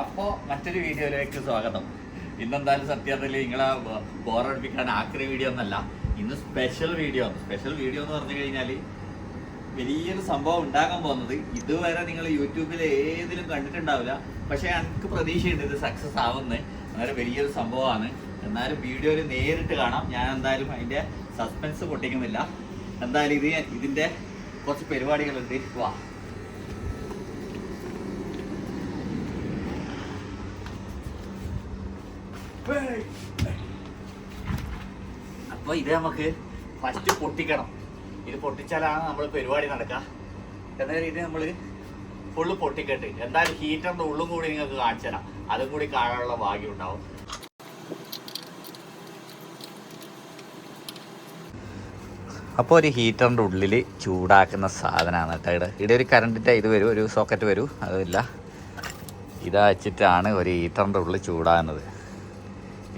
അപ്പോ മറ്റൊരു വീഡിയോയിലേക്ക് സ്വാഗതം. ഇന്നെന്തായാലും സത്യത്തിൽ നിങ്ങളെ ബോറടിപ്പിക്കാൻ ആക്രി വീഡിയോ ഒന്നല്ല. ഇന്ന് സ്പെഷ്യൽ വീഡിയോ സ്പെഷ്യൽ വീഡിയോ എന്ന് പറഞ്ഞു കഴിഞ്ഞാൽ വലിയൊരു സംഭവം ഉണ്ടാകാൻ പോകുന്നത് ഇതുവരെ നിങ്ങൾ യൂട്യൂബിൽ ഏതിലും കണ്ടിട്ടുണ്ടാവില്ല. പക്ഷേ എനിക്ക് പ്രതീക്ഷയുണ്ട് ഇത് സക്സസ് ആവുന്ന വളരെ വലിയൊരു സംഭവമാണ്. എന്നാലും വീഡിയോയിൽ നേരിട്ട് കാണാം. ഞാൻ എന്തായാലും അതിന്റെ സസ്പെൻസ് പൊട്ടിക്കുന്നില്ല. എന്തായാലും ഇത് ഇതിന്റെ കുറച്ച് പരിപാടികളുണ്ട്. വാ അപ്പൊ ഇത് നമുക്ക് ഫസ്റ്റ് പൊട്ടിക്കണം. ഇത് പൊട്ടിച്ചാലാണ് നമ്മൾ പരിപാടി നടക്കുക എന്നാലും ഇത് നമ്മൾ ഫുള്ള് പൊട്ടിക്കട്ട്. എന്തായാലും ഹീറ്ററിന്റെ ഉള്ളും കൂടി നിങ്ങൾക്ക് കാണിച്ചു തരാം അതും കൂടി കാണാനുള്ള ഭാഗ്യം ഉണ്ടാവും. അപ്പോൾ ഒരു ഹീറ്ററിന്റെ ഉള്ളിൽ ചൂടാക്കുന്ന സാധനമാണ് കേട്ടോ ഇവിടെ ഇവിടെ ഒരു കറണ്ടിന്റെ ഇത് വരും ഒരു സോക്കറ്റ് വരും. അതില്ല. ഇതാ വെച്ചിട്ടാണ് ഒരു ഹീറ്ററിന്റെ ഉള്ളിൽ ചൂടാകുന്നത്.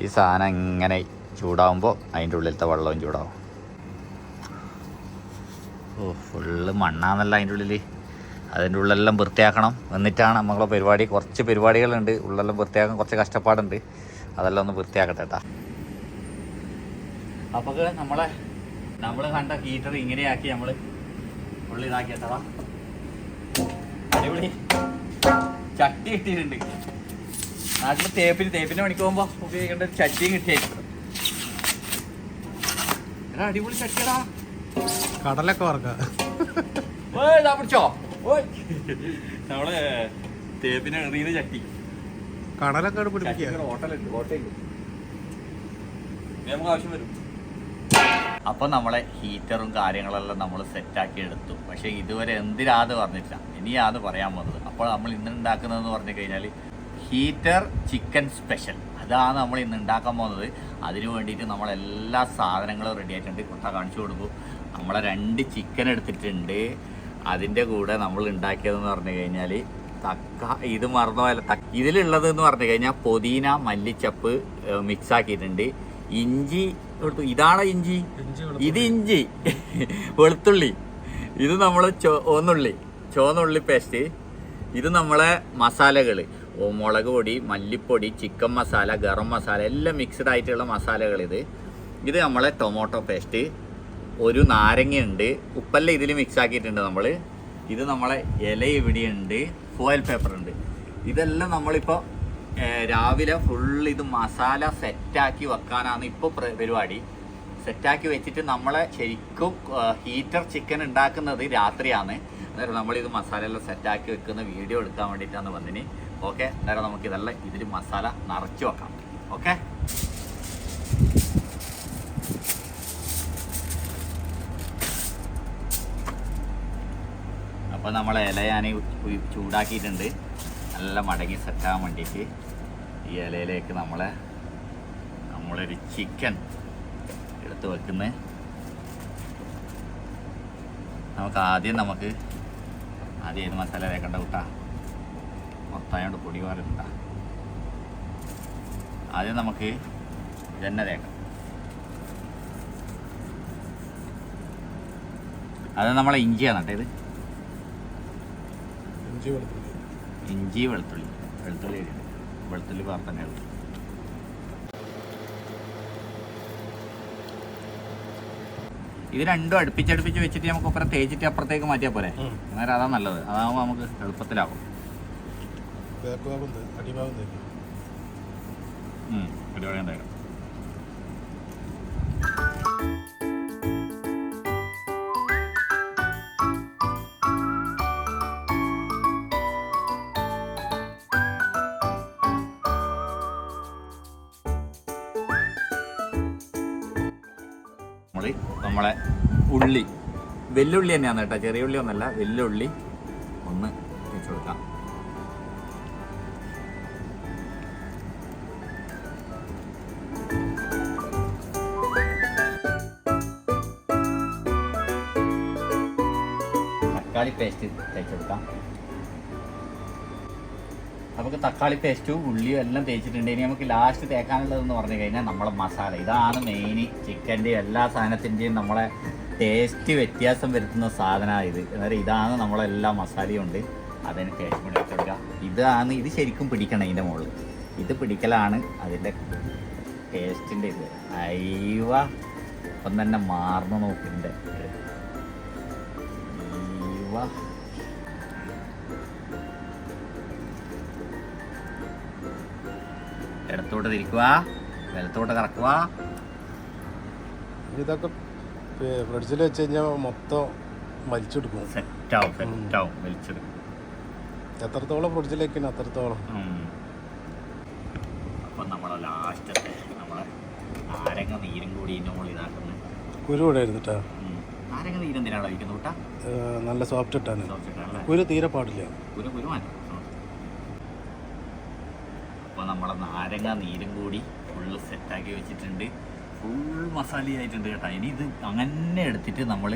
ഈ സാധനം ഇങ്ങനെ ചൂടാവുമ്പോൾ അതിന്റെ ഉള്ളിലത്തെ വെള്ളവും ചൂടാവും. ഓ ഫുള്ള് മണ്ണാന്നല്ല അതിന്റെ ഉള്ളിൽ അതിന്റെ ഉള്ളെല്ലാം വൃത്തിയാക്കണം. എന്നിട്ടാണ് നമ്മളെ പരിപാടി. കുറച്ച് പരിപാടികളുണ്ട്. ഉള്ളെല്ലാം വൃത്തിയാക്കാൻ കുറച്ച് കഷ്ടപ്പാടുണ്ട്. അതെല്ലാം ഒന്ന് വൃത്തിയാക്കട്ടെ കേട്ടാ അപ്പോൾ നമ്മളെ നമ്മൾ കണ്ട ഹീറ്റർ ഇങ്ങനെയാക്കി നമ്മൾ ഉള്ളി ഇതാക്കിയിട്ടതാ അടിപൊളി. ചട്ടി കിട്ടിയിട്ടുണ്ട്. നാട്ടിൽ തേപ്പിന് തേപ്പിന് പണിക്ക് പോകുമ്പോൾ ഉപയോഗിക്കേണ്ട ഒരു ചട്ടിയും കിട്ടിയായിരുന്നു. അടിപൊളി ചട്ടിയടാ കടലൊക്കെ വർക്ക ഓയ് ഇതാ പിടിച്ചോ. ഓയ്. നമ്മൾ തേപ്പിനെ എറിയുന്ന ചട്ടി. കടലൊക്കെ പിടിപ്പിക്കുക ഹോട്ടലുണ്ട് ഹോട്ടലുണ്ട് നമുക്ക് ആവശ്യം വരും. അപ്പൊ നമ്മളെ ഹീറ്ററും കാര്യങ്ങളെല്ലാം നമ്മൾ സെറ്റാക്കി എടുത്തു. പക്ഷെ ഇതുവരെ എന്തിനാത് പറഞ്ഞിട്ടില്ല. ഇനിയാത് പറയാൻ പോകുന്നത്. അപ്പോൾ നമ്മൾ ഇന്ന് ഉണ്ടാക്കുന്നതെന്ന് പറഞ്ഞു കഴിഞ്ഞാൽ ഹീറ്റർ ചിക്കൻ സ്പെഷ്യൽ അതാണ് നമ്മൾ ഇന്ന് ഉണ്ടാക്കാൻ പോകുന്നത്. അതിന് വേണ്ടിയിട്ട് നമ്മൾ എല്ലാ സാധനങ്ങളും റെഡി ആയിട്ടുണ്ട്. കുട്ട കാണിച്ചു കൊടുക്കും. നമ്മളെ രണ്ട് ചിക്കൻ എടുത്തിട്ടുണ്ട്. അതിന്റെ കൂടെ നമ്മൾ ഉണ്ടാക്കിയതെന്ന് പറഞ്ഞു കഴിഞ്ഞാൽ തക്ക ഇത് മറന്നുപോലെ തക്ക ഇതിലുള്ളത് എന്ന് പറഞ്ഞു കഴിഞ്ഞാൽ പുതിന മല്ലിച്ചപ്പ് മിക്സ് ആക്കിയിട്ടുണ്ട്. ഇഞ്ചി എടുത്തു ഇതാണ് ഇഞ്ചി? ഇത് ഇഞ്ചി. വെളുത്തുള്ളി. ഇത് നമ്മൾ ചുവന്നുള്ളി ചോന്നുള്ളി പേസ്റ്റ് ഇത് നമ്മളെ മസാലകൾ മുളക് പൊടി മല്ലിപ്പൊടി ചിക്കൻ മസാല ഗരം മസാല എല്ലാം മിക്സ്ഡ് ആയിട്ടുള്ള മസാലകൾ ഇത്. ഇത് നമ്മളെ ടൊമാറ്റോ പേസ്റ്റ് ഒരു നാരങ്ങയുണ്ട്. ഉപ്പെല്ലാം ഇതിൽ മിക്സ് ആക്കിയിട്ടുണ്ട് നമ്മൾ ഇത് നമ്മളെ ഇല ഇവിടെയുണ്ട്. ഫോയിൽ പേപ്പർ ഉണ്ട്. ഇതെല്ലാം നമ്മളിപ്പോൾ രാവിലെ ഫുൾ ഇത് മസാല സെറ്റാക്കി വെക്കാനാണ് ഇപ്പോൾ പരിപാടി. സെറ്റാക്കി വെച്ചിട്ട് നമ്മളെ ശരിക്കും ഹീറ്റർ ചിക്കൻ ഉണ്ടാക്കുന്നത് രാത്രിയാണ്. അന്നേരം നമ്മളിത് മസാല എല്ലാം സെറ്റാക്കി വെക്കുന്ന വീഡിയോ എടുക്കാൻ വേണ്ടിയിട്ടാണ് വന്നിന്. ഓക്കെ അന്നേരം നമുക്ക് ഇതെല്ലാം ഇതിൽ മസാല നിറച്ച് വെക്കാം. ഓക്കെ? അപ്പോൾ നമ്മൾ ഇല ഞാൻ ചൂടാക്കിയിട്ടുണ്ട്. നല്ല മടങ്ങി സെറ്റാകാൻ വേണ്ടിയിട്ട് ഈ ഇലയിലേക്ക് നമ്മളെ നമ്മളൊരു ചിക്കൻ എടുത്ത് വെക്കുന്നത് നമുക്ക് ആദ്യം നമുക്ക് ആദ്യം ഏത് മസാല വേക്കേണ്ട കൂട്ടാ മൊത്തമായോണ്ട് പൊടി മാറിണ്ട ആദ്യം നമുക്ക് ഇതന്നെ തേക്കാം. അത് നമ്മളെ ഇഞ്ചിയാണ് കേട്ടോ ഇത്. ഇഞ്ചി വെളുത്തുള്ളി. ഇഞ്ചി വെളുത്തുള്ളി. വെളുത്തുള്ളി. വെളുത്തുള്ളി പാർത്തന്നെ ഇത് രണ്ടും അടുപ്പിച്ചടുപ്പിച്ച് വെച്ചിട്ട് നമുക്ക് അപ്പുറം തേച്ചിട്ട് അപ്പുറത്തേക്ക് മാറ്റിയാൽ പോരെ. അന്നേരം അതാ നല്ലത്. അതാകുമ്പോൾ നമുക്ക് എളുപ്പത്തിലാവും. ബാക്ക് നമ്മളെ ഉള്ളി. വെല്ലുള്ളി തന്നെയാണ് കേട്ടോ ചെറിയ ഉള്ളി ഒന്നല്ല വെല്ലുള്ളി. പേസ്റ്റ് തേച്ചെടുക്കാം നമുക്ക് തക്കാളി പേസ്റ്റും ഉള്ളിയും എല്ലാം തേച്ചിട്ടുണ്ട്. ഇനി നമുക്ക് ലാസ്റ്റ് തേക്കാനുള്ളതെന്ന് പറഞ്ഞു കഴിഞ്ഞാൽ നമ്മളെ മസാല ഇതാണ് മെയിൻ ചിക്കന്റെയും എല്ലാ സാധനത്തിന്റെയും നമ്മളെ ടേസ്റ്റ് വ്യത്യാസം വരുത്തുന്ന സാധനമാണ് ഇത്. അന്നേരം ഇതാണ് നമ്മളെല്ലാ മസാലയും ഉണ്ട്. അതിന് ടേസ്റ്റ് പണി വെച്ചെടുക്കുക ഇതാണ് ഇത് ശരിക്കും പിടിക്കണം ഇതിന്റെ മുകളിൽ. ഇത് പിടിക്കലാണ് അതിന്റെ ടേസ്റ്റിന്റെ ഇത്. അയവ ഇപ്പം തന്നെ നോക്കിന്റെ അയ്യവ ഇടത്തോട്ട് തിരിക്കുക. വലത്തോട്ട് കറക്കുക. ഇതൊക്കെ ഫ്രിഡ്ജിൽ വെച്ച് കഴിഞ്ഞാൽ മൊത്തം വലിച്ചെടുക്കും. സെറ്റാവും സെറ്റാവും വലിച്ചെടുക്കും. എത്രത്തോളം ഫ്രിഡ്ജിലേക്ക് അത്രത്തോളം? അപ്പം നമ്മളെ ലാസ്റ്റത്തെ നമ്മളെ നാരങ്ങ നീരും കൂടി ഇതിന്റെ മുകളിൽ ഇതാക്കുന്നത് കുരു ഇവിടെ ഇരുന്നിട്ടാ. നാരങ്ങ നീര് എന്തിനാണ് കഴിക്കുന്നത് കൂട്ടാ? നല്ല സോഫ്റ്റ് ഇട്ടാണ് ഒരു കുരു തീരെ പാടില്ല. കുരു കുരു മാറ്റി അപ്പോൾ നമ്മളെ നാരങ്ങ നീരും കൂടി ഫുള്ള് സെറ്റാക്കി വെച്ചിട്ടുണ്ട്. ഫുൾ മസാലയായിട്ടുണ്ട് കേട്ടോ. ഇനി ഇത് അങ്ങനെ എടുത്തിട്ട് നമ്മൾ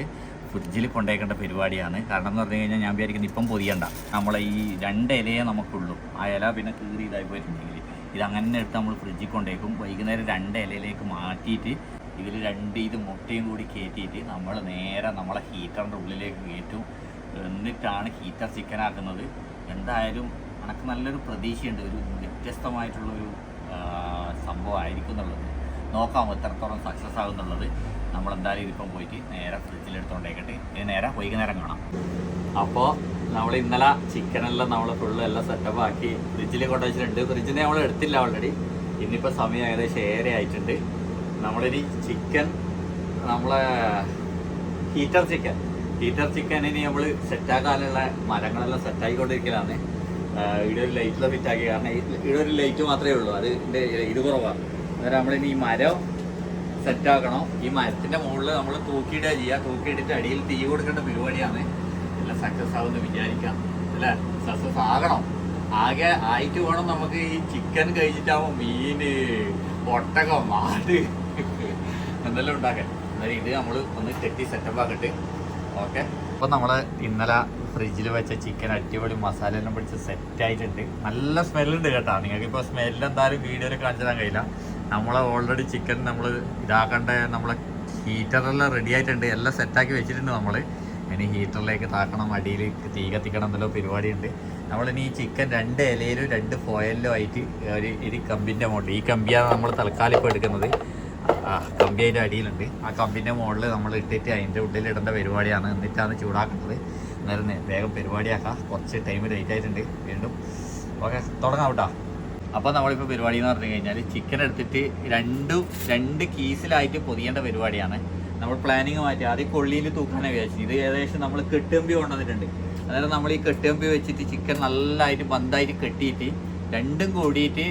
ഫ്രിഡ്ജിൽ കൊണ്ടേക്കേണ്ട പരിപാടിയാണ്. കാരണം എന്ന് പറഞ്ഞു കഴിഞ്ഞാൽ ഞാൻ വിചാരിക്കുന്നത് ഇപ്പം പൊതിയണ്ട. നമ്മളെ ഈ രണ്ട് ഇലയെ നമുക്കുള്ളൂ. ആ ഇല പിന്നെ കീറി ഇതായി പോയിട്ടുണ്ടെങ്കിൽ. ഇത് അങ്ങനെ എടുത്ത് നമ്മൾ ഫ്രിഡ്ജിൽ കൊണ്ടേക്കും വൈകുന്നേരം രണ്ട് ഇലയിലേക്ക് മാറ്റിയിട്ട് ഇതിൽ രണ്ട് ഇത് മുട്ടയും കൂടി കയറ്റിയിട്ട് നമ്മൾ നേരെ നമ്മളെ ഹീറ്ററിന്റെ ഉള്ളിലേക്ക് കയറ്റും എന്നിട്ടാണ് ഹീറ്റർ ചിക്കൻ ആക്കുന്നത്. എന്തായാലും എനിക്ക് നല്ലൊരു പ്രതീക്ഷയുണ്ട്. ഒരു വ്യത്യസ്തമായിട്ടുള്ളൊരു സംഭവമായിരിക്കും എന്നുള്ളത്. നോക്കാം എത്രത്തോളം സക്സസ് ആകുന്നുള്ളത് നമ്മൾ എന്തായാലും ഇതിപ്പം പോയിട്ട് നേരെ ഫ്രിഡ്ജിലെടുത്തോണ്ടേക്കട്ടെ ഇനി നേരെ വൈകുന്നേരം കാണാം. അപ്പോൾ നമ്മൾ ഇന്നലെ ചിക്കനെല്ലാം നമ്മൾ ഫുള്ള് എല്ലാം സെറ്റപ്പ് ആക്കി ഫ്രിഡ്ജിൽ കൊണ്ടുവച്ചിട്ടുണ്ട്. ഫ്രിഡ്ജിൽ നമ്മൾ എടുത്തില്ല ഓൾറെഡി ഇന്നിപ്പോൾ സമയം ഏകദേശം ഏറെ ആയിട്ടുണ്ട്. നമ്മളിനി ചിക്കൻ നമ്മളെ ഹീറ്റർ ചിക്കൻ ഹീറ്റർ ചിക്കൻ ഇനി നമ്മൾ സെറ്റാക്കാനുള്ള മരങ്ങളെല്ലാം സെറ്റാക്കിക്കൊണ്ടിരിക്കലാണ് ഇവിടെ ഒരു ലൈറ്റിൽ ഫിറ്റാക്കി കാരണം ഇവിടെ ഒരു ലൈറ്റ് മാത്രമേ ഉള്ളൂ. അത് ഇതിന്റെ ഇത് കുറവാണ്. അന്നേരം നമ്മളിനി ഈ മരം സെറ്റാക്കണം ഈ മരത്തിന്റെ മുകളിൽ നമ്മൾ തൂക്കിയിടുക ചെയ്യുക തൂക്കിയിട്ടിട്ട് അടിയിൽ തീ കൊടുക്കേണ്ട പരിപാടിയാണ്. എല്ലാം സക്സസ് ആവുമെന്ന് വിചാരിക്കാം. അല്ലേ? സക്സസ് ആകണം. ആകെ ആയിട്ട് വേണം നമുക്ക് ഈ ചിക്കൻ കഴിച്ചിട്ടാവും മീന് ഒട്ടകം മാട്. എന്തെല്ലാം ഉണ്ടാക്കാൻ? ഇത് നമ്മൾ ഒന്ന് കെട്ടി സെറ്റപ്പ് ആക്കട്ടെ. ഓക്കെ അപ്പോൾ നമ്മൾ ഇന്നലെ ഫ്രിഡ്ജിൽ വെച്ച ചിക്കൻ അടിപൊളി മസാല എല്ലാം പിടിച്ച് സെറ്റ് ആയിട്ടുണ്ട്. നല്ല സ്മെല്ലുണ്ട് കേട്ടോ. നിങ്ങൾക്ക് ഇപ്പോൾ സ്മെല്ല് എന്തായാലും വീഡിയോയിൽ കാണിച്ചു തരാൻ കഴിയില്ല. നമ്മളെ ഓൾറെഡി ചിക്കൻ നമ്മൾ ഇതാക്കേണ്ട നമ്മളെ ഹീറ്ററെല്ലാം റെഡി ആയിട്ടുണ്ട്. എല്ലാം സെറ്റാക്കി വെച്ചിട്ടുണ്ട് നമ്മൾ ഇനി ഹീറ്ററിലേക്ക് താക്കണം അടിയിൽ തീ കത്തിക്കണം എന്നുള്ള പരിപാടിയുണ്ട്. നമ്മളിനി ഈ ചിക്കൻ രണ്ട് ഇലയിലും രണ്ട് ഫോയലിലും ആയിട്ട് ഒരു ഇത് കമ്പിന്റെ മുകളിൽ ഈ കമ്പിയാണ് നമ്മൾ തൽക്കാലം ഇപ്പോൾ എടുക്കുന്നത്. ആ കമ്പി അടിയിലുണ്ട്. ആ കമ്പിന്റെ മുകളിൽ നമ്മൾ ഇട്ടിട്ട് അതിന്റെ ഉള്ളിൽ ഇടേണ്ട പരിപാടിയാണ്. എന്നിട്ടാണ് ചൂടാക്കുന്നത്. എന്നാലും വേഗം പരിപാടിയാക്കാം. കുറച്ച് ടൈം ലേറ്റ് ആയിട്ടുണ്ട്. വീണ്ടും. ഓക്കെ തുടങ്ങാം കേട്ടോ അപ്പോൾ നമ്മളിപ്പോൾ പരിപാടി എന്ന് പറഞ്ഞു കഴിഞ്ഞാൽ ചിക്കൻ എടുത്തിട്ട് രണ്ടും രണ്ട് കീസിലായിട്ട് പൊതിയേണ്ട പരിപാടിയാണ്. നമ്മൾ പ്ലാനിങ് മാറ്റി. ആദ്യം കൊള്ളിയിൽ തൂക്കാനാണ് വിചാരിച്ചത്. ഇത് ഏകദേശം നമ്മൾ കെട്ടുകമ്പി കൊണ്ടുവന്നിട്ടുണ്ട്. അന്നേരം നമ്മൾ ഈ കെട്ടുകമ്പി വെച്ചിട്ട് ചിക്കൻ നല്ലതായിട്ട് ബന്ധായിട്ട് കെട്ടിയിട്ട് രണ്ടും കൂടിയിട്ട്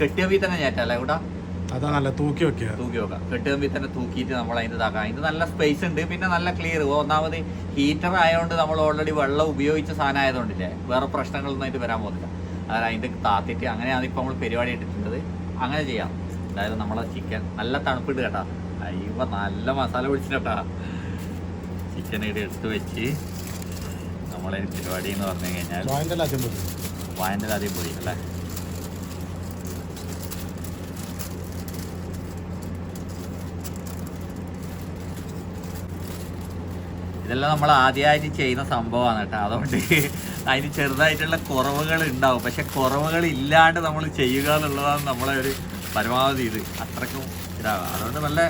കെട്ടുകമ്പി തന്നെ ഞാറ്റല്ലേ കൂടാ അതാ നല്ല തൂക്കി വെക്കുക. തൂക്കി വെക്കാം കെട്ടുകമ്പി തന്നെ തൂക്കിയിട്ട് നമ്മൾ അതിന്റെ ഇതാക്കാം. അതിന് നല്ല സ്പേസ് ഉണ്ട്. പിന്നെ നല്ല ക്ലിയർ ഒന്നാമത് ഹീറ്റർ ആയതുകൊണ്ട് നമ്മൾ ഓൾറെഡി വെള്ളം ഉപയോഗിച്ച സാധനം ആയതുകൊണ്ടില്ലേ? വേറെ പ്രശ്നങ്ങളൊന്നും അതിന് വരാൻ പോകുന്നില്ല. അതായത് അതിന്റെ താത്തിട്ട് അങ്ങനെയാണ് ഇപ്പോൾ നമ്മൾ പരിപാടി ഇട്ടിട്ടുള്ളത് അങ്ങനെ ചെയ്യാം. അതായത് നമ്മളെ ചിക്കൻ നല്ല തണുപ്പിട്ട് കേട്ടാ. അയ്യോ നല്ല മസാല പിടിച്ചിട്ടാ ചിക്കൻ ഇവിടെ എടുത്ത് വെച്ച് നമ്മളെ പരിപാടി എന്ന് പറഞ്ഞു കഴിഞ്ഞാൽ വായന്റെ ആദ്യം പോയി. വായന്റെ ആദ്യം പോയി അല്ലേ? ഇതെല്ലാം നമ്മൾ ആദ്യമായിട്ട് ചെയ്യുന്ന സംഭവമാണ് കേട്ടോ. അതുകൊണ്ട് അതിന് ചെറുതായിട്ടുള്ള കുറവുകൾ ഉണ്ടാവും. പക്ഷെ കുറവുകൾ ഇല്ലാണ്ട് നമ്മൾ ചെയ്യുക എന്നുള്ളതാണ് നമ്മളെ ഒരു പരമാവധി ഇത്. അത്രക്കും ഇതാകുക അതുകൊണ്ട് നല്ല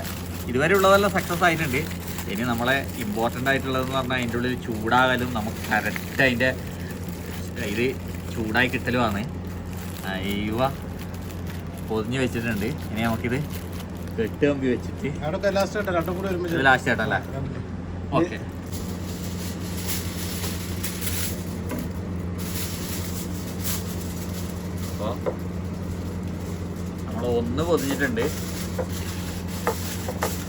ഇതുവരെ ഉള്ളതെല്ലാം സക്സസ് ആയിട്ടുണ്ട്. ഇനി നമ്മളെ ഇമ്പോർട്ടന്റ് ആയിട്ടുള്ളതെന്ന് പറഞ്ഞാൽ അതിന്റെ ഉള്ളിൽ ചൂടാകലും നമുക്ക് കറക്റ്റ് അതിന്റെ ഇത് ചൂടായി കിട്ടലുമാണ്. അയ്യവ പൊതിഞ്ഞ് വെച്ചിട്ടുണ്ട്. ഇനി നമുക്കിത് കെട്ടുകമ്പി വെച്ചിട്ട് ലാസ്റ്റ് ആയിട്ടല്ലേ ഓക്കെ ഒന്ന് പൊതിഞ്ഞിട്ടുണ്ട്.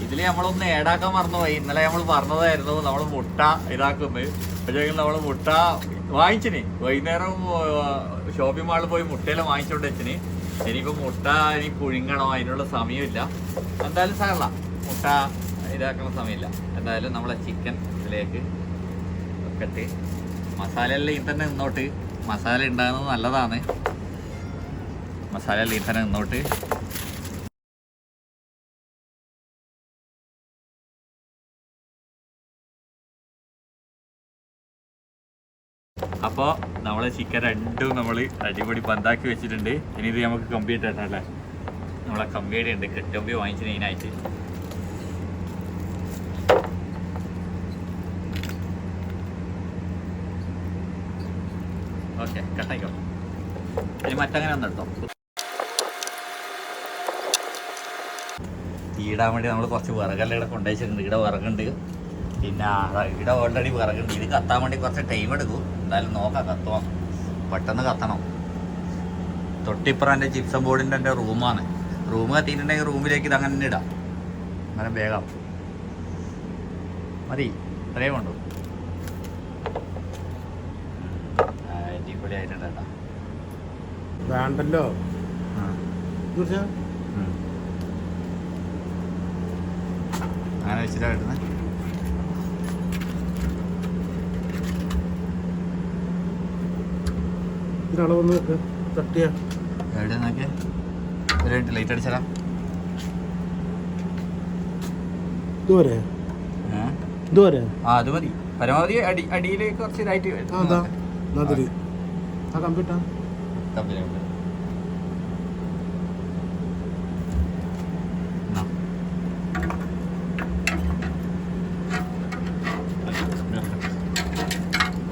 ഇതിൽ നമ്മളൊന്ന് ഏടാക്കാൻ മറന്നുപോയി. ഇന്നലെ നമ്മൾ പറഞ്ഞതായിരുന്നു നമ്മൾ മുട്ട ഇതാക്കുന്നത്. പക്ഷേ നമ്മൾ മുട്ട വാങ്ങിച്ചിന്. വൈകുന്നേരം ഷോപ്പിംഗ് മാളിൽ പോയി മുട്ടയെല്ലാം വാങ്ങിച്ചോണ്ട് വെച്ചിന്. ഇനിയിപ്പോൾ മുട്ട ഇനി പുഴുങ്ങണോ. അതിനുള്ള സമയമില്ല. എന്തായാലും സാറല്ല മുട്ട ഇതാക്കുന്ന സമയമില്ല. എന്തായാലും നമ്മളെ ചിക്കൻ ഇതിലേക്ക് ഒക്കെ മസാല എല്ലാം ഇതന്നെ തന്നെ നിന്നോട്ട്. മസാല ഉണ്ടാകുന്നത് നല്ലതാണ്. മസാല അപ്പോ നിന്നോട്ട്. അപ്പോൾ നമ്മളെ ചിക്കൻ രണ്ടും നമ്മൾ അടിപൊളി പന്താക്കി വെച്ചിട്ടുണ്ട്. ഇനി ഇത് നമുക്ക് കമ്പ്ലീറ്റ് ആയിട്ടല്ലേ നമ്മളെ കമ്പിയുടെ ഉണ്ട്. കെട്ടമ്പി വാങ്ങിച്ച് മെയിനായിട്ട് ഓക്കെ കട്ടായിക്കോ ഇനി മറ്റങ്ങനെ ഒന്ന് എടുത്തോ തീയിടാൻ വേണ്ടി നമ്മൾ കുറച്ച് വിറകെല്ലാം ഇവിടെ കൊണ്ടുവച്ചിട്ടുണ്ട്. ഇവിടെ വിറകുണ്ട്. പിന്നെ ഇവിടെ ഓൾറെഡി വിറകുണ്ട്. ഇത് കത്താൻ വേണ്ടി കുറച്ച് ടൈം എടുക്കും. എന്തായാലും നോക്കാം കത്തുവാം. പെട്ടെന്ന് കത്തണം. തൊട്ടിപ്പുറം എന്റെ ജിപ്സം ബോർഡിന്റെ എന്റെ റൂമാണ്. റൂം കത്തിയിട്ടുണ്ടെങ്കിൽ റൂമിലേക്ക് ഇത് അങ്ങനെ തന്നെ ഇടാം. അങ്ങനെ വേഗം. മതി. ഇത്രയും കൊണ്ടു അടിപൊളിയായിട്ടുണ്ട് കേട്ടോ. വേണ്ടല്ലോ. ആ. അങ്ങനെ വെച്ചിട്ടാ കിട്ടുന്നത് ഇതിനളവൊന്ന് തട്ടിയ എവിടെ നോക്കിയേ? ഒരു മിനിറ്റ് ലൈറ്റ് അടിച്ചാലാ ഇതുവരെ? ഇതുവരെ? ആ അത് മതി. പരമാവധി അടി അടിയിൽ കുറച്ച് ഇതായിട്ട് അതിൽ ആ കമ്പ്യൂട്ടർ കമ്പിയിലുണ്ട്. എന്നാ.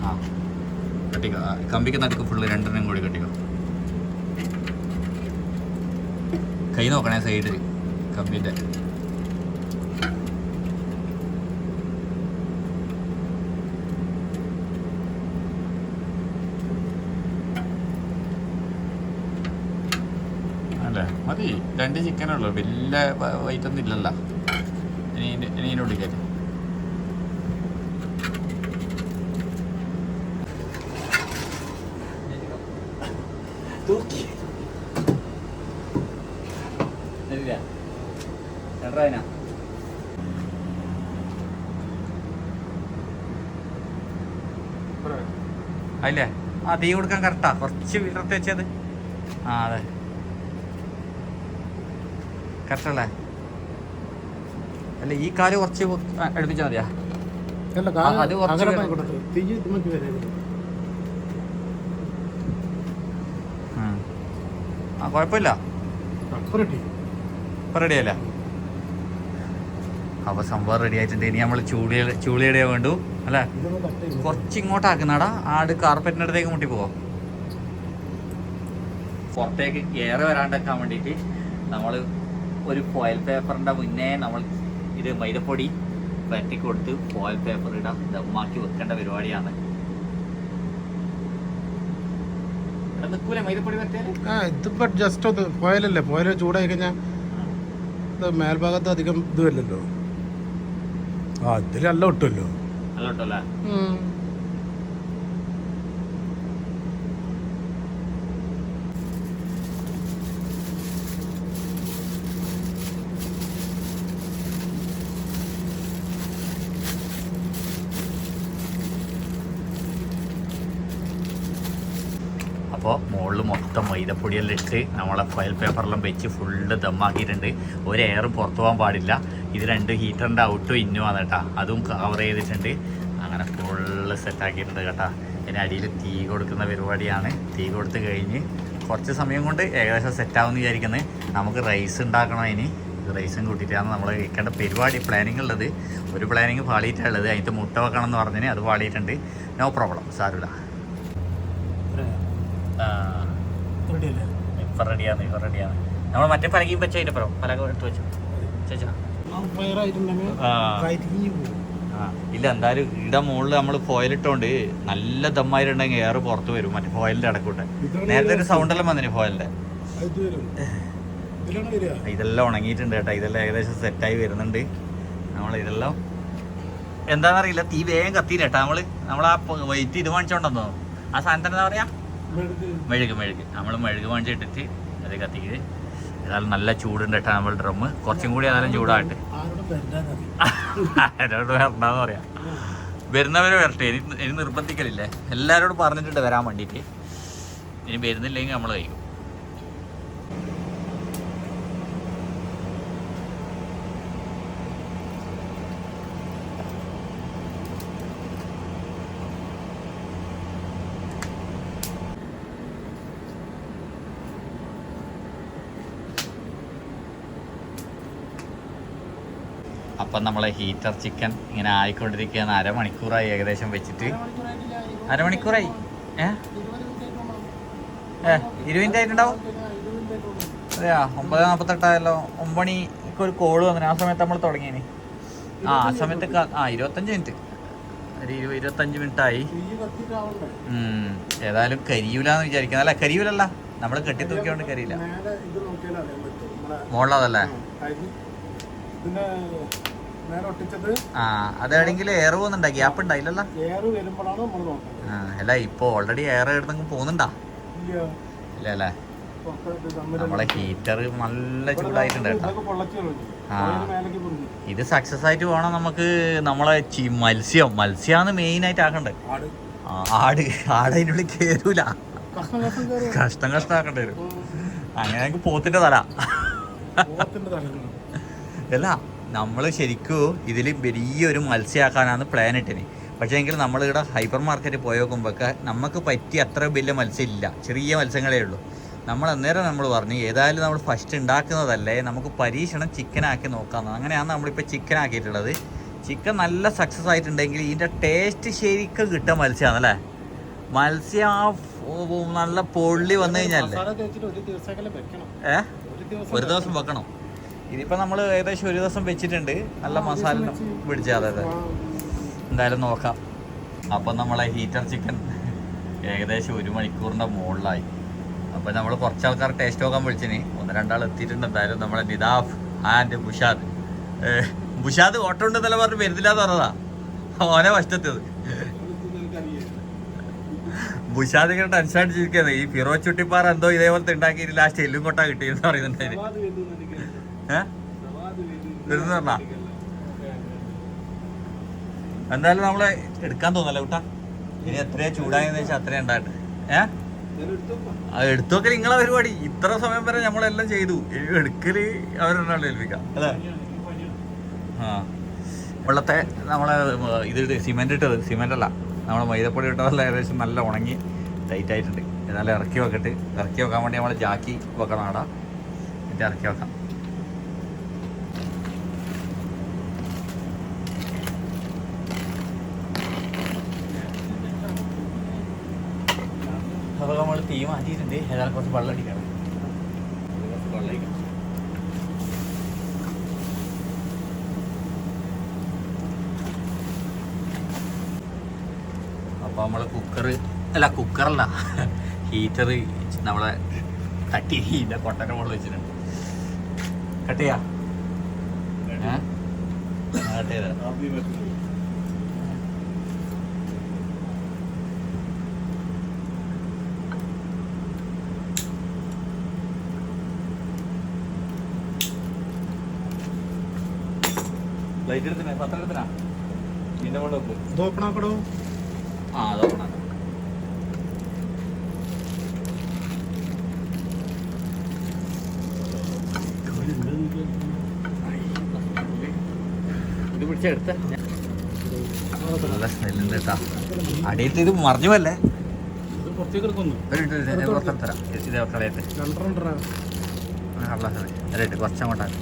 ആ കെട്ടിക്കോ ആ, കമ്പിക്ക് നടുക്ക് ഫുള്ള് രണ്ടെണ്ണം കൂടി കെട്ടിക്കോ. കൈ നോക്കണേ സൈഡിൽ കമ്പിന്റെ മതി രണ്ട് ചിക്കനുള്ളൂ വലിയ വൈറ്റൊന്നും ഇല്ലല്ലോ. ഇനി ഇനി ഇനി ഇതിനോട് കയറ്റി അല്ലേ ആ തീ കൊടുക്കാൻ കറക്റ്റാ കുറച്ച് വിടർത്തി വെച്ചത് ആ അതെ. കറക്റ്റല്ലേ അല്ല? ഈ കാൽ കുറച്ച് എടുപ്പിച്ചാ മതിയാ? അത് കുറച്ച്. ആ. കുഴപ്പമില്ല. അപ്പൊ റെഡി ഇപ്പം അപ്പോൾ സംഭവം റെഡി ആയിട്ടുണ്ട്. ഇനി നമ്മൾ ചൂളി ചൂളിയുടെ വേണ്ടു. അല്ലേ? കുറച്ച് ഇങ്ങോട്ടാക്കുന്നാടാ ആട് കാർപ്പറ്റിന്റെ അടുത്തേക്ക് മുട്ടി പോവോ. പുറത്തേക്ക് ഏറെ വരാണ്ടെക്കാൻ വേണ്ടിയിട്ട് നമ്മൾ ഒരു ഫോയിൽ പേപ്പറിന്റെ മുന്നേ നമ്മൾ ഇത് മൈദപ്പൊടി പറ്റി കൊടുത്ത് ഫോയിൽ പേപ്പർ ഇടാം ദമ്മാക്കി വെക്കേണ്ട പരിപാടിയാണ്. ഇതിപ്പോ ജസ്റ്റ് ഒന്ന് പോയാലല്ലേ? പോയാൽ ചൂടായി കഴിഞ്ഞാൽ ഇത് മേൽഭാഗത്ത് അധികം ഇതുമല്ലല്ലോ. അതിലല്ല ആ ഇതിലല്ല ഒട്ടുമല്ലോ. നല്ല കേട്ടല്ലേ അപ്പോൾ മുകളിൽ മൊത്തം മൈദപ്പൊടിയെല്ലാം ഇട്ട് നമ്മളെ ഫയൽ പേപ്പറെല്ലാം വെച്ച് ഫുള്ള് ദമ്മാക്കിയിട്ടുണ്ട്. ഒരു എയർ പുറത്തു പോകാൻ പാടില്ല. ഇത് രണ്ട് ഹീറ്ററിന്റെ ഔട്ടും ആണ് കേട്ടോ. അതും കവർ ചെയ്തിട്ടുണ്ട്. അങ്ങനെ ഫുള്ള് സെറ്റാക്കിയിട്ടുണ്ട് കേട്ടോ. ഇനി അടിയിൽ തീ കൊടുക്കുന്ന പരിപാടിയാണ്. തീ കൊടുത്ത് കഴിഞ്ഞ് കുറച്ച് സമയം കൊണ്ട് ഏകദേശം സെറ്റാവുമെന്ന് വിചാരിക്കുന്നത് നമുക്ക് റൈസ് ഉണ്ടാക്കണം ഇനി. റൈസും കൂട്ടിയിട്ടാണ് നമ്മൾ വെക്കേണ്ട പരിപാടി പ്ലാനിങ് ഉള്ളത്. ഒരു പ്ലാനിങ് പാളിയിട്ടുള്ളത് അതിന്റെ മുട്ട വെക്കണം എന്ന് പറഞ്ഞതിന് അത് പാളിയിട്ടുണ്ട്. നോ പ്രോബ്ലം സാരമില്ല. ഇപ്പം റെഡിയാണ് ഇപ്പം റെഡിയാണ് നമ്മൾ മറ്റേ പലകയും വെച്ചതിന്റെ പ്രോ പുറം പലക എടുത്ത് വെച്ചു. ചേച്ചാ ഇല്ല എന്തായാലും ഇവിടെ മുകളിൽ നമ്മൾ ഫോയിലിട്ടോണ്ട് നല്ല ദമ്മായിട്ടുണ്ടെങ്കിൽ എയർ പുറത്ത് വരും മറ്റേ ഫോയിലിന്റെ അടക്കൂട്ടെ. നേരത്തെ ഒരു സൗണ്ട് എല്ലാം വന്നിന് ഫോയിലിന്റെ. ഇതെല്ലാം ഉണങ്ങിയിട്ടുണ്ട് കേട്ടോ. ഇതെല്ലാം ഏകദേശം സെറ്റായി വരുന്നുണ്ട്. നമ്മൾ ഇതെല്ലാം എന്താണെന്നറിയില്ല തീ വേഗം കത്തിയില്ല കേട്ടോ. നമ്മൾ നമ്മൾ ആ വെയിറ്റ് ഇത് വാങ്ങിച്ചോണ്ടെന്നോ. ആ സാധനത്തിന് എന്താ പറയാ? മെഴുക്. മെഴുക് നമ്മൾ മെഴുക് വാങ്ങിച്ചിട്ടിട്ട് അത് കത്തിക്ക് ഏതായാലും നല്ല ചൂടുണ്ട് കേട്ടോ നമ്മൾ ഡ്രമ്മ്. കുറച്ചും കൂടി ഏതായാലും വരണ്ടാന്നറിയാം എന്നോട് വരുന്നവരെ വരട്ടെ. ഇനി ഇനി നിർബന്ധിക്കലില്ലേ? എല്ലാവരോടും പറഞ്ഞിട്ടുണ്ട് വരാൻ വേണ്ടിയിട്ട്. ഇനി വരുന്നില്ലെങ്കിൽ നമ്മൾ കഴിക്കും അപ്പം നമ്മളെ ഹീറ്റർ ചിക്കൻ ഇങ്ങനെ ആയിക്കൊണ്ടിരിക്കുകയാണ്. അരമണിക്കൂറായി ഏകദേശം വെച്ചിട്ട്. അരമണിക്കൂറായി? ഏ? ഏ ഇരുപതിന്റെ ആയിട്ടുണ്ടാവും? അതെയാ ഒമ്പത് നാൽപ്പത്തെട്ടായല്ലോ ഒമ്പണിക്ക് ഒരു കോൾ വന്നു ആ സമയത്ത് നമ്മൾ തുടങ്ങിയിനി. ആ ആ സമയത്ത് ആ ഇരുപത്തഞ്ച് മിനിറ്റ് ഒരു ഇരുപത് ഇരുപത്തഞ്ച് മിനിറ്റായി. ഏതായാലും കരിയൂലെന്ന് വിചാരിക്കുന്നത് അല്ല കരിയൂലല്ല. നമ്മൾ കെട്ടി തൂക്കിയോണ്ട് കരിയില്ല. മോളിലതല്ലേ? പിന്നെ ആ അതെവിടെയെങ്കിലും എയർ പോകുന്നുണ്ടാ? ഗ്യാപ്പ് ഉണ്ടായില്ലല്ലോ ആ അല്ല ഇപ്പൊ ഓൾറെഡി എയർ എടുത്തെങ്കിൽ പോകുന്നുണ്ടാ? ഇല്ല. അല്ലേ നമ്മളെ ഹീറ്റർ നല്ല ചൂടായിട്ടുണ്ട്. ആ. ഇത് സക്സസ് ആയിട്ട് വേണം നമുക്ക് നമ്മളെ മത്സ്യം. മത്സ്യമാണ് മെയിൻ ആയിട്ട് ആക്കണ്ടേ? ആട്. ആടതിനുള്ളിൽ കേറൂല. കഷ്ടം കഷ്ടം ആക്കേണ്ടി വരും. അങ്ങനെ പോത്തിന്റെ തല. അല്ല നമ്മൾ ശരിക്കും ഇതിൽ വലിയൊരു മത്സ്യമാക്കാനാണ് പ്ലാൻ ഇട്ടിന് പക്ഷേ എങ്കിൽ നമ്മളിവിടെ ഹൈപ്പർ മാർക്കറ്റിൽ പോയി നോക്കുമ്പോഴൊക്കെ നമുക്ക് പറ്റിയ അത്ര വലിയ മത്സ്യം ഇല്ല ചെറിയ മത്സ്യങ്ങളേ ഉള്ളൂ. നമ്മൾ അന്നേരം നമ്മൾ പറഞ്ഞു ഏതായാലും നമ്മൾ ഫസ്റ്റ് ഉണ്ടാക്കുന്നതല്ലേ നമുക്ക് പരീക്ഷണം ചിക്കനാക്കി നോക്കാമെന്ന് അങ്ങനെയാണ് നമ്മളിപ്പോൾ ചിക്കൻ ആക്കിയിട്ടുള്ളത് ചിക്കൻ നല്ല സക്സസ് ആയിട്ടുണ്ടെങ്കിൽ ഇതിന്റെ ടേസ്റ്റ് ശരിക്കും കിട്ടുക മത്സ്യമാണല്ലേ മത്സ്യം ആ നല്ല പൊള്ളി വന്നു കഴിഞ്ഞാലേ ഏഹ് ഒരു ദിവസം വെക്കണം. ഇതിപ്പോൾ നമ്മൾ ഏകദേശം ഒരു ദിവസം വെച്ചിട്ടുണ്ട്. നല്ല മസാല പിടിച്ച അതെ അതെ. എന്തായാലും നോക്കാം. അപ്പം നമ്മളെ ഹീറ്റർ ചിക്കൻ ഏകദേശം ഒരു മണിക്കൂറിന്റെ മുകളിലായി. അപ്പോൾ നമ്മൾ കുറച്ച് ആൾക്കാർ ടേസ്റ്റ് നോക്കാൻ വിളിച്ചിന്. ഒന്ന് രണ്ടാൾ എത്തിയിട്ടുണ്ട്. എന്തായാലും നമ്മളെ നിദാഫ് ആൻഡ് ബുഷാദ്. ബുഷാദ് ഓട്ടോ ഉണ്ടെന്നല്ല പറഞ്ഞ് വരുന്നില്ല എന്ന് പറഞ്ഞതാ. ഓനെ വശത്തെത്തിയത്. ബുഷാദ് ഇങ്ങനെ ടെൻഷൻ അടിച്ചിരിക്കുന്നത് ഈ ഫിറോ ചുട്ടിപ്പാറ എന്തോ ഇതേപോലത്തെ ഉണ്ടാക്കി ലാസ്റ്റ് എല്ലും കൊട്ടാ കിട്ടിയെന്ന് പറയുന്നുണ്ടായിരുന്നു വരുന്നു എന്തായാലും നമ്മളെ എടുക്കാൻ തോന്നല്ലേ കുട്ടാ? ഇനി എത്രയാ ചൂടായെന്ന് വെച്ചാൽ അത്രയും ഉണ്ടായിട്ട് ഏഹ്. അത് എടുത്തൊക്കെ നിങ്ങളെ പരിപാടി. ഇത്ര സമയം വരെ നമ്മളെല്ലാം ചെയ്തു. എടുക്കൽ അവരെന്നാണ് ഏൽപ്പിക്കാം. അല്ലേ? ആ. വെള്ളത്തെ നമ്മളെ ഇത് സിമെന്റ് ഇട്ടത്. സിമെന്റ് അല്ല. നമ്മളെ മൈദപ്പൊടി ഇട്ടതല്ല ഏകദേശം നല്ല ഉണങ്ങി ടൈറ്റ് ആയിട്ടുണ്ട്. എന്നാലും ഇറക്കി വെക്കട്ട്. ഇറക്കി വെക്കാൻ വേണ്ടി നമ്മളെ ജാക്കി വെക്കണം ആടാ എന്നിട്ട് ഇറക്കി വെക്കാം അപ്പോൾ നമ്മൾ തീ മാറ്റിയിട്ടുണ്ട് ഏതായാലും കുറച്ച് വെള്ളം അടിക്കണം. കുറച്ച് വെള്ളം അടിക്കണം. അപ്പോൾ നമ്മൾ കുക്കർ അല്ല കുക്കറല്ല ഹീറ്റർ നമ്മളെ കട്ടി ഹീറ്റർ കൊട്ടന്റെ മുകളിൽ വെച്ചിട്ടുണ്ട്. കട്ട് ചെയ്യാം. ഏ? കട്ട് ചെയ്തരാം ആദ്യം വരുന്നു. ലൈറ്റ് എടുത്തിനാ പത്രം എടുത്തിനാ ഇതിന്റെ മുകളിൽ വെക്കും ഇത് ഓപ്പൺ ആക്കടോ. ആ ഇത് പിടിച്ചെടുത്ത നല്ല സ്മെല്ലുണ്ട് കേട്ടാ. അടിയത്ത് ഇത് മറിഞ്ഞുവല്ലേ ഇത് പുറത്തേക്ക് എടുക്കുന്നു. ഒരു മിനിറ്റ് ഒരു മിനിറ്റ്, കുറച്ച് തരാം. ഇത്. അല്ലേ കുറച്ചങ്ങോട്ടാണ്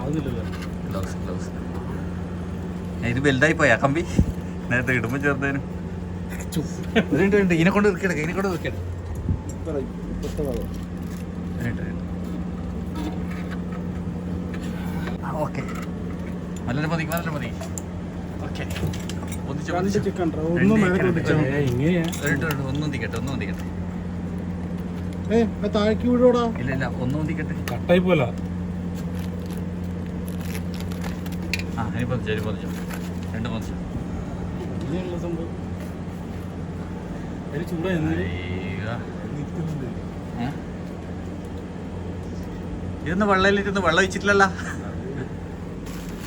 ആകുന്നില്ലല്ലോ. ഗ്ലൗസ് ഗ്ലൗസ് ഇത് വലുതായി പോയാ കമ്പി? നേരത്തെ ഇടുമ്പോൾ ചേർത്തേനും ഇതിനെ കൊണ്ട് ഇറക്കിയെടുക്ക ഇതിനെ കൊണ്ട് ഇറക്കിയെടുക്ക. ഓക്കെ. നല്ലൊരു മതി നല്ലൊരു മതി ഓക്കെ. ഒന്നും ഒന്നും? ഒന്നും ഒന്നും ഒന്നും താഴേക്ക് വീഴോടാ ഇല്ല ഇല്ല ഒന്നും ഒന്നിക്കട്ടെ കട്ടായി പോലെ ഇനി പതിച്ചു പതിച്ചു രണ്ട് പതിച്ചു. ഏ? വെള്ളയിലിരുന്ന് വെള്ളം ഒഴിച്ചിട്ടില്ലല്ല.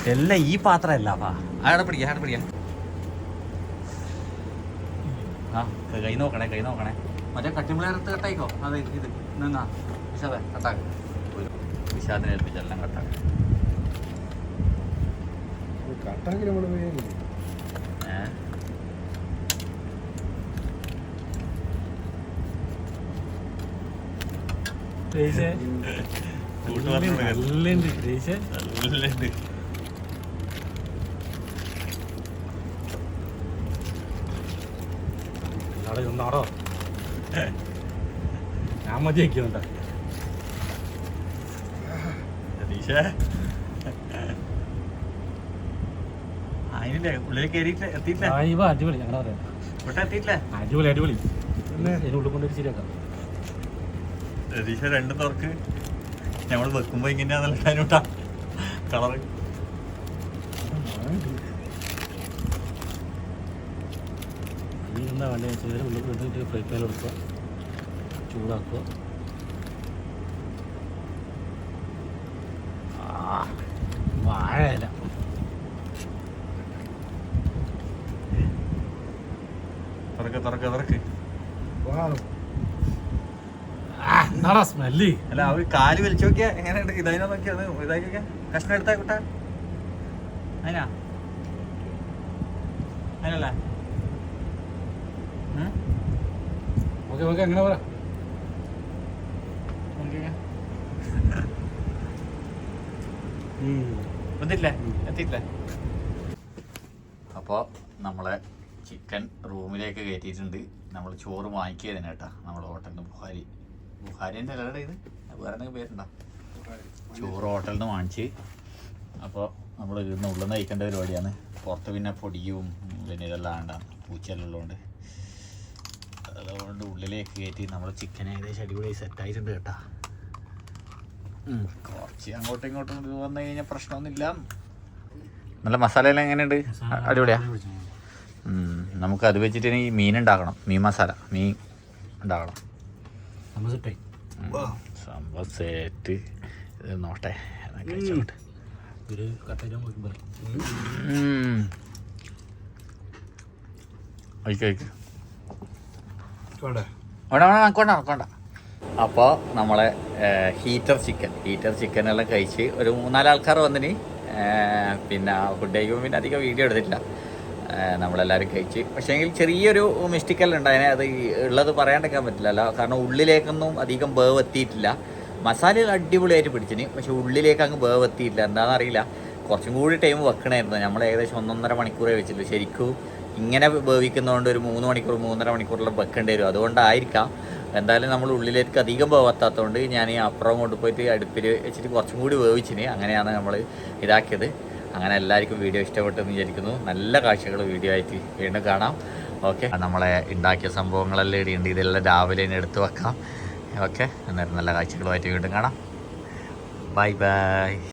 എല്ലാം ഈ പാത്രമല്ല വാ. ആടെ പിടിക്കാം ആടെ പിടിക്കാം. ആ കൈ നോക്കണേ കൈ നോക്കണേ. മറ്റേ കട്ടിമ്പിളേർത്ത് കട്ടായിക്കോ? അതെ ഇത് നിന്നാ വിശാദേ കട്ടാക്ക്. വിശാദിനെ ഏൽപ്പിച്ചെല്ലാം കട്ടാക്ക്. കട്ടാക്കി നമ്മൾ വേഗം ഞാൻ മതിയാക്കിയോണ്ട ഉള്ളിൽ കയറിയിട്ടില്ല. എത്തിയിട്ടില്ല. ഇവ അടിപൊളി. അങ്ങനെ പറയാം. ഇവിടെ എത്തിയിട്ടില്ല. അടിപൊളി അടിപൊളി. ഇതിനുള്ളിൽ കൊണ്ടൊരു ശരിയാക്കാം രതീഷ രണ്ടും തുറക്ക്. ഞമ്മൾ വെക്കുമ്പോ ഇങ്ങനെയാണല്ലോ അതിനോട്ടാ കളറ് എന്താ വേണ്ടത് വെച്ചാൽ ഉള്ളിൽ കൊണ്ടിട്ട് ഫ്രൈ പാൻ എടുക്കുക ചൂടാക്കുക. തുറക്ക് തുറക്ക് തുറക്ക് എന്താടാ സ്മെല്ല് അല്ല അവർ കാൽ വലിച്ചു നോക്കിയാ എങ്ങനെയുണ്ട് ഇതായി നോക്കിയത് നോക്കിയാ കഷ്ണം എടുത്താ കുട്ടാ? അതിനാ? അതിനല്ല? ഓക്കെ ഓക്കെ അങ്ങനെ പറ. വന്നിട്ടില്ലേ? എത്തിയിട്ടില്ലേ? അപ്പോൾ നമ്മളെ ചിക്കൻ റൂമിലേക്ക് കയറ്റിയിട്ടുണ്ട്. നമ്മൾ ചോറ് വാങ്ങിക്കുകയാണ് കേട്ടാ നമ്മൾ ഹോട്ടലിൽ നിന്ന് ബുഹാരി ബുഹാരിന്റെ അല്ലടെ ഇത്? വേറെ എന്തെങ്കിലും പേരുണ്ടോ? ചോറ് ഹോട്ടലിൽ നിന്ന് വാങ്ങിച്ച്. അപ്പോൾ നമ്മൾ ഇരുന്ന് ഉള്ളിൽ നിന്ന് കഴിക്കേണ്ട പരിപാടിയാണ്. പുറത്ത് പിന്നെ പൊടിയും പിന്നെ ഇതെല്ലാം വേണ്ട പൂച്ചെല്ലാം ഉള്ളതുകൊണ്ട്. അതുകൊണ്ട് ഉള്ളിലേക്ക് കയറ്റി നമ്മൾ ചിക്കൻ ഏകദേശം അടിപൊളി സെറ്റായിട്ടുണ്ട് കേട്ടാ. കുറച്ച് അങ്ങോട്ടും ഇങ്ങോട്ടും വന്നു കഴിഞ്ഞാൽ പ്രശ്നമൊന്നുമില്ല. നല്ല മസാല എല്ലാം എങ്ങനെയുണ്ട് അടിപൊളിയാ ഉം. നമുക്ക് അത് വെച്ചിട്ട് ഇനി മീൻ ഉണ്ടാക്കണം. മീൻ മസാല. മീൻ ഉണ്ടാക്കണം. സംഭവം സെറ്റ് ഇത് നോട്ടെ അപ്പോൾ നമ്മളെ ഹീറ്റർ ചിക്കൻ ഹീറ്റർ ചിക്കനെല്ലാം കഴിച്ച് ഒരു മൂന്നാൽ ആൾക്കാർ വന്നിന്. പിന്നെ ഫുഡ് കഴിക്കുമ്പോൾ പിന്നെ അധികം വീഡിയോ എടുത്തിട്ടില്ല. നമ്മളെല്ലാവരും കഴിച്ച്. പക്ഷേ എങ്കിൽ ചെറിയൊരു ഉണ്ട് അതിനെ അത് ഉള്ളത് പറയാണ്ടിരിക്കാൻ പറ്റില്ലല്ലോ കാരണം ഉള്ളിലേക്കൊന്നും അധികം വേവ് എത്തിയിട്ടില്ല. മസാലകൾ അടിപൊളിയായിട്ട് പിടിച്ചിന്. പക്ഷേ ഉള്ളിലേക്ക് അങ്ങ് വേവ് എത്തിയിട്ടില്ല. എന്താണെന്ന് അറിയില്ല. കുറച്ചും കൂടി ടൈം വെക്കണമായിരുന്നു നമ്മൾ ഏകദേശം ഒന്നൊന്നര മണിക്കൂറേ വെച്ചിട്ടുള്ളൂ. ശരിക്കും ഇങ്ങനെ വേവിക്കുന്നതുകൊണ്ട് ഒരു മൂന്ന് മണിക്കൂർ മൂന്നര മണിക്കൂറിലും വെക്കേണ്ടി വരും. അതുകൊണ്ടായിരിക്കാം. എന്തായാലും നമ്മൾ ഉള്ളിലേക്ക് അധികം വേവത്താത്തതുകൊണ്ട് ഞാൻ ഈ അപ്പുറം കൊണ്ടുപോയിട്ട് അടുപ്പിൽ വെച്ചിട്ട് കുറച്ചും കൂടി വേവിച്ചിന്. അങ്ങനെയാണ് നമ്മൾ ഇതാക്കിയത്. അങ്ങനെ എല്ലാവർക്കും വീഡിയോ ഇഷ്ടപ്പെട്ടെന്ന് വിചാരിക്കുന്നു. നല്ല കാഴ്ചകൾ വീഡിയോ ആയിട്ട് വീണ്ടും കാണാം. ഓക്കെ നമ്മളെ ഉണ്ടാക്കിയ സംഭവങ്ങളെല്ലാം ഇടിയുണ്ട് ഇതെല്ലാം രാവിലെ തന്നെ എടുത്ത് വെക്കാം. ഓക്കെ അന്നേരം നല്ല കാഴ്ചകളുമായിട്ട് വീണ്ടും കാണാം. Bye bye